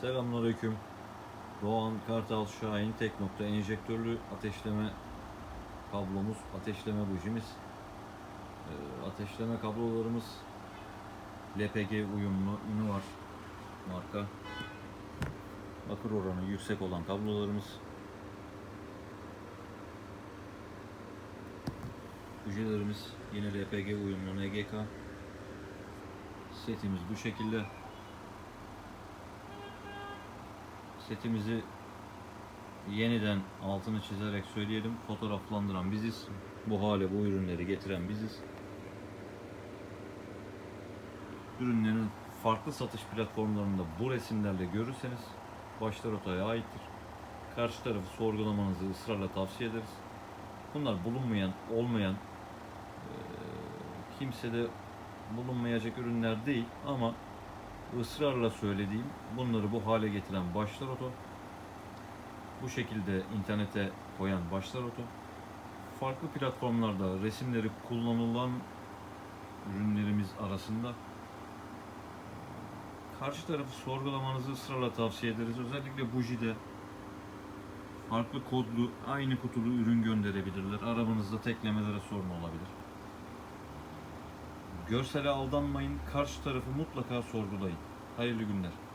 Selamünaleyküm. Doğan Kartal Şahin tek nokta enjektörlü ateşleme kablomuz, ateşleme bujimiz. Ee, ateşleme kablolarımız LPG uyumlu, ünü var marka. Bakır oranı yüksek olan kablolarımız. Bujilerimiz yine LPG uyumlu NGK. Setimiz bu şekilde. Setimizi yeniden altını çizerek söyleyelim. Fotoğraflandıran biziz. Bu hale bu ürünleri getiren biziz. Ürünlerin farklı satış platformlarında bu resimlerle görürseniz başta rotaya aittir. Karşı tarafı sorgulamanızı ısrarla tavsiye ederiz. Bunlar bulunmayan, olmayan, kimsede bulunmayacak ürünler değil ama ısrarla söylediğim bunları bu hale getiren Başlar Oto bu şekilde internete koyan Başlar Oto farklı platformlarda resimleri kullanılan ürünlerimiz arasında karşı tarafı sorgulamanızı ısrarla tavsiye ederiz. Özellikle bujide farklı kodlu, aynı kutulu ürün gönderebilirler. Arabanızda teklemelere sorun olabilir. Görsele aldanmayın, karşı tarafı mutlaka sorgulayın. Hayırlı günler.